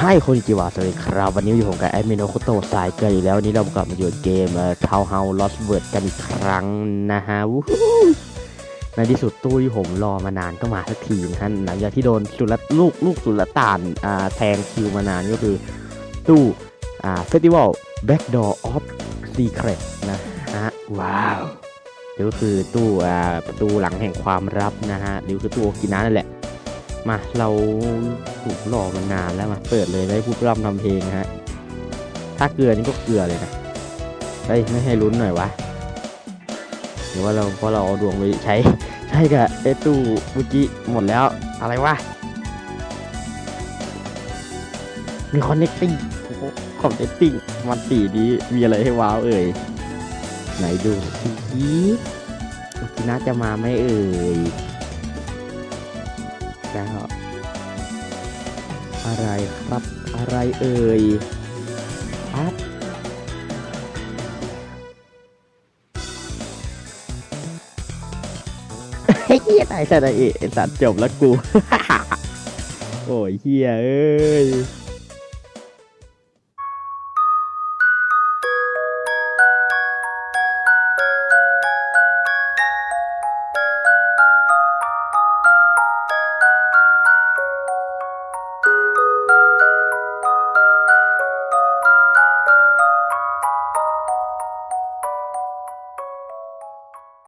ให้คนจิวาสวัสดีครับวันนี้อยู่ผมกับแอดมินโอคุโตะสายเกินอีกแล้ววันนี้เรากลับมาอยู่เกมเอ่อทาวเฮาลอสเวิร์ดกันอีกครั้งนะฮะวู้ฮู้ในที่สุดตู้ที่ผมรอมานานก็มาสักทีนะฮะหลังจากที่โดนสุลลูกลูกสุลต่านอ่าแทงคิวมานานก็คือตู้อ่าเฟสติวัลแบ็กดอร์ออฟซีเครตนะฮะว้าวเดี๋ยวก็คือตู้อ่าประตูหลังแห่งความลับนะฮะหรือคือตู้โอกินะนั่นแหละ มาเราถูกหลอกมานานแล้วมาเปิดเลยได้พูดร่ำทำเพลงนะฮะ ถ้าเกลือนี่ก็เกลือเลยนะเฮ้ยไม่ให้ลุ้นหน่อยวะหรือว่าเราเพราะเราเอาดวงไปใช้ใช้กับไอตู้เมื่อกี้หมดแล้วอะไรวะมีคอนเนคติ้งคอนเนคติ้งมันตีนี้มีอะไรให้ว้าวเอ่ยไหนดูสิโอกินะจะมาไหมเอ่ย แล้ว อะไรครับอะไรเอ่ยครับเฮ้ยตายซะนะเอะไอ้สัตว์จบแล้วกู โอ้ยเฮียเอ้ย